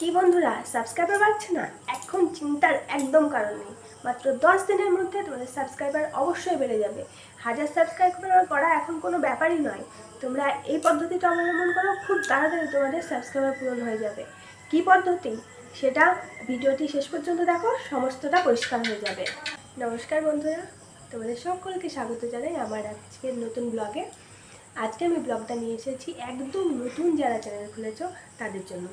কি বন্ধুরা সাবস্ক্রাইবার বাড়ছে না? এখন চিন্তার একদম কারণ নেই। মাত্র দশ দিনের মধ্যে তোমাদের সাবস্ক্রাইবার অবশ্যই বেড়ে যাবে। হাজার সাবস্ক্রাইবার করা এখন কোনো ব্যাপারই নয়। তোমরা এই পদ্ধতিটা অবলম্বন করো, খুব তাড়াতাড়ি তোমাদের সাবস্ক্রাইবার পূরণ হয়ে যাবে। কি পদ্ধতি? সেটা ভিডিওটি শেষ পর্যন্ত দেখো, সমস্তটা পরিষ্কার হয়ে যাবে। নমস্কার বন্ধুরা, তোমাদের সকলকে স্বাগত জানাই আমার আজকের নতুন ব্লগে আজকে আমি ব্লগটা নিয়ে এসেছি একদম নতুন যারা চ্যানেল খুলেছ, তাদের জন্য।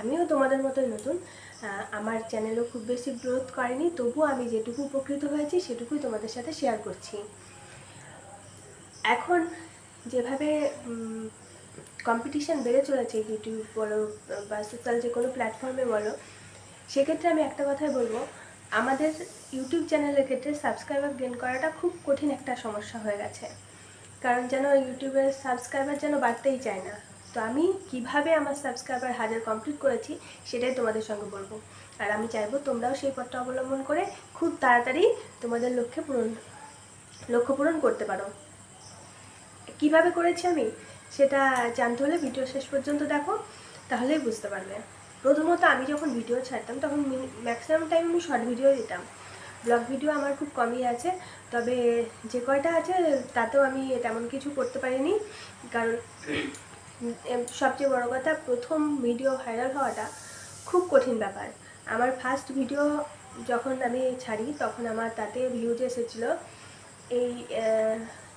আমিও তোমাদের মতোই নতুন। আমার চ্যানেলও খুব বেশি গ্রোথ করেনি, তবুও আমি যেটুকু উপকৃত হয়েছি, সেটুকুই তোমাদের সাথে শেয়ার করছি। এখন যেভাবে কম্পিটিশান বেড়ে চলেছে ইউটিউব বলো বা সোশ্যাল যে কোনো প্ল্যাটফর্মে বলো, সেক্ষেত্রে আমি একটা কথাই বলব, আমাদের ইউটিউব চ্যানেলের ক্ষেত্রে সাবস্ক্রাইবার গেন করাটা খুব কঠিন একটা সমস্যা হয়ে গেছে। কারণ যেন ইউটিউবের সাবস্ক্রাইবার যেন বাড়তেই চায় না। তো আমি কীভাবে আমার সাবস্ক্রাইবার হাজার কমপ্লিট করেছি, সেটাই তোমাদের সঙ্গে বলব। আর আমি চাইব তোমরাও সেই পথটা অবলম্বন করে খুব তাড়াতাড়ি তোমাদের লক্ষ্যে পূরণ, লক্ষ্য পূরণ করতে পারো। কীভাবে করেছি আমি, সেটা জানতে হলে ভিডিও শেষ পর্যন্ত দেখো তাহলেই বুঝতে পারবে। প্রথমত আমি যখন ভিডিও ছাড়তাম, তখন ম্যাক্সিমাম টাইম আমি শর্ট ভিডিও দিতাম। ব্লগ ভিডিও আমার খুব কমই আছে, তবে যে কয়টা আছে, তাতেও আমি তেমন কিছু করতে পারিনি। কারণ সবচেয়ে বড় কথা, প্রথম ভিডিও ভাইরাল হওয়াটা খুব কঠিন ব্যাপার। আমার ফার্স্ট ভিডিও যখন আমি ছাড়ি, তখন আমার তাতে ভিউজ এসেছিল এই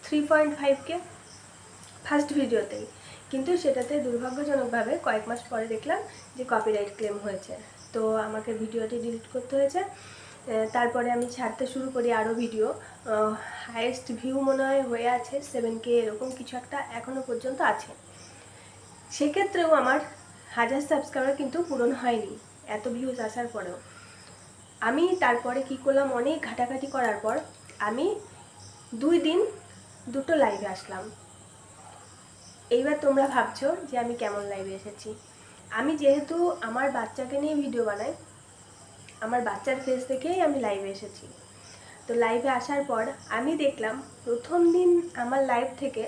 থ্রি পয়েন্ট ফাইভকে ফার্স্ট ভিডিওতেই কিন্তু সেটাতে দুর্ভাগ্যজনকভাবে কয়েক মাস পরে দেখলাম যে কপিরাইট ক্লেম হয়েছে। তো আমাকে ভিডিওটি ডিলিট করতে হয়েছে। তারপরে আমি ছাড়তে শুরু করি আরও ভিডিও হায়েস্ট ভিউ মনে হয় হয়ে আছে সেভেন কে এরকম কিছু একটা এখনও পর্যন্ত আছে। সেক্ষেত্রেও আমার হাজার সাবস্ক্রাইবার কিন্তু পূরণ হয়নি, এত ভিউজ আসার পরেও। আমি তারপরে কি করলাম, অনেক ঘাটাঘাটি করার পর আমি দুই দিন দুটো লাইভে আসলাম। এইবার তোমরা ভাবছ যে আমি কেমন লাইভে এসেছি। আমি যেহেতু আমার বাচ্চাকে নিয়ে ভিডিও বানাই, আমার বাচ্চার ফেস দেখেই আমি লাইভে এসেছি। তো লাইভে আসার পর আমি দেখলাম প্রথম দিন আমার লাইভ থেকে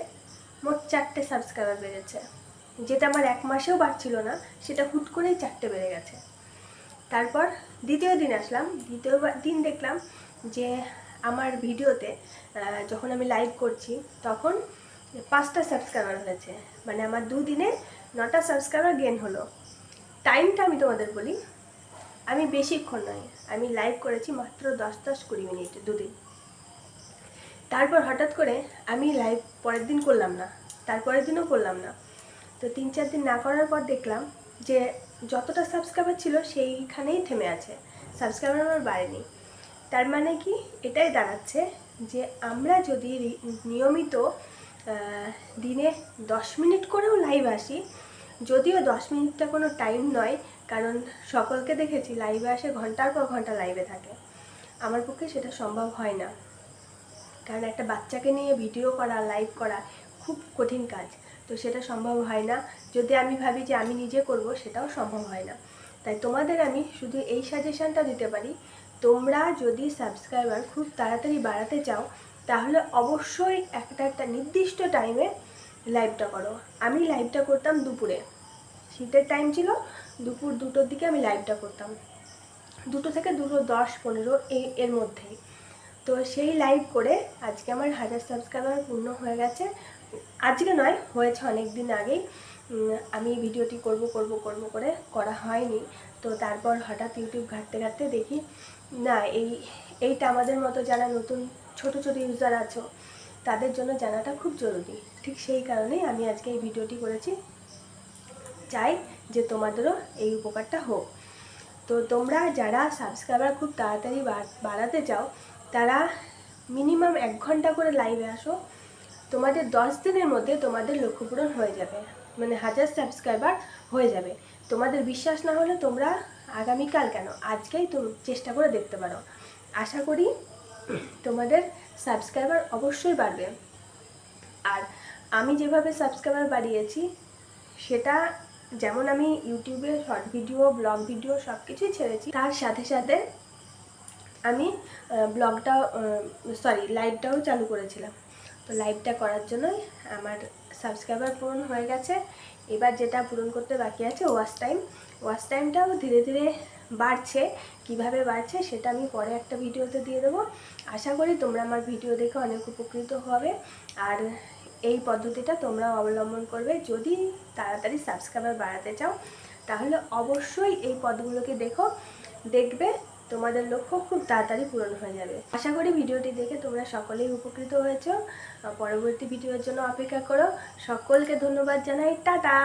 মোট চারটে সাবস্ক্রাইবার বেড়েছে। যেটা আমার এক মাসেও বাড়ছিল না, সেটা হুট করেই চারটে বেড়ে গেছে। তারপর দ্বিতীয় দিন আসলাম, দ্বিতীয় দিন দেখলাম যে আমার ভিডিওতে যখন আমি লাইভ করছি, তখন পাঁচটা সাবস্ক্রাইবার হয়েছে। মানে আমার দুদিনে নটা সাবস্ক্রাইবার গেন হলো। টাইমটা আমি তোমাদের বলি, আমি বেশিক্ষণ নয়, আমি লাইভ করেছি মাত্র দশ দশ কুড়ি মিনিট, দুদিন। তারপর হঠাৎ করে আমি লাইভ পরের দিন করলাম না, তারপরের দিনও করলাম না। তো তিন চার দিন না করার পর দেখলাম যে যতটা সাবস্ক্রাইবার ছিল সেইখানেই থেমে আছে। সাবস্ক্রাইবার আমার বাড়েনি। তার মানে কি? এটাই দাঁড়াচ্ছে যে আমরা যদি নিয়মিত দিনে দশ মিনিট করেও লাইভ আসি, যদিও দশ মিনিটটা কোনো টাইম নয়, কারণ সকলকে দেখেছি লাইভে আসে, ঘণ্টার পর ঘণ্টা লাইভে থাকে। আমার পক্ষে সেটা সম্ভব হয় না। কারণ একটা বাচ্চাকে নিয়ে ভিডিও করা লাইভ করা খুব কঠিন কাজ। তো সেটা সম্ভব হয় না। যদি আমি ভাবি যে আমি নিজে করব, সেটাও সম্ভব হয় না। তাই তোমাদের আমি শুধু এই সাজেশনটা দিতে পারি, তোমরা যদি সাবস্ক্রাইবার খুব তাড়াতাড়ি বাড়াতে চাও, তাহলে অবশ্যই একটা একটা নির্দিষ্ট টাইমে লাইভটা করো। আমি লাইভটা করতাম দুপুরে। শীতের টাইম ছিল, দুপুর দুটোর দিকে আমি লাইভটা করতাম। দুটো থেকে দুটো দশ পনেরো এই এর মধ্যেই। তো সেই লাইভ করে আজকে আমার হাজার সাবস্ক্রাইবার পূর্ণ হয়ে গেছে। আজকে নয়, হয়েছে অনেক দিন আগেই আমি ভিডিওটি করব করব করব করে করা হয়নি। তো তারপর হঠাৎ ইউটিউব ঘাঁটতে ঘাঁটতে দেখি, না, এই, এইটা আমাদের মতো যারা নতুন, ছোট ছোট ইউজার আছো, তাদের জন্য জানাটা খুব জরুরি। ঠিক সেই কারণেই আমি আজকে এই ভিডিওটি করেছি। চাই যে তোমাদেরও এই উপকারটা হোক। তো তোমরা যারা সাবস্ক্রাইবার খুব তাড়াতাড়ি বাড়- বাড়াতে চাও, তারা মিনিমাম এক ঘণ্টা করে লাইভে আসো। তোমাদের দশ দিনের মধ্যে তোমাদের লক্ষ্য পূরণ হয়ে যাবে। মানে হাজার সাবস্ক্রাইবার হয়ে যাবে। তোমাদের বিশ্বাস না হলে তোমরা আগামীকাল কেন? আজকেই তো চেষ্টা করে দেখতে পারো। আশা করি তোমাদের সাবস্ক্রাইবার অবশ্যই বাড়বে। আর আমি যেভাবে সাবস্ক্রাইবার বাড়িয়েছি, সেটা যেমন আমি ইউটিউবে শর্ট ভিডিও ব্লগ ভিডিও সব কিছুই ছেড়েছি, তার সাথে সাথে আমি ব্লগটাও সরি লাইভটাও চালু করেছিলাম। তো লাইভটা করার জন্যই আমার সাবস্ক্রাইবার পূরণ হয়ে গেছে। এবার যেটা পূরণ করতে বাকি আছে ওয়াচ টাইম ওয়াচ টাইমটাও ধীরে ধীরে বাড়ছে। কীভাবে বাড়ছে সেটা আমি পরে একটা ভিডিওতে দিয়ে দেবো। আশা করি তোমরা আমার ভিডিও দেখে অনেক উপকৃত হবে। আর এই পদ্ধতিটা তোমরা অবলম্বন করবে। যদি তাড়াতাড়ি সাবস্ক্রাইবার বাড়াতে চাও, তাহলে অবশ্যই এই পদগুলোকে দেখো। দেখবে তোমাদের লক্ষ্য খুব তাড়াতাড়ি পূরণ হয়ে যাবে। আশা করি ভিডিওটি দেখে তোমরা সকলেই উপকৃত হয়েছ। পরবর্তী ভিডিওর জন্য অপেক্ষা করো। সকলকে ধন্যবাদ জানাই। টাটা!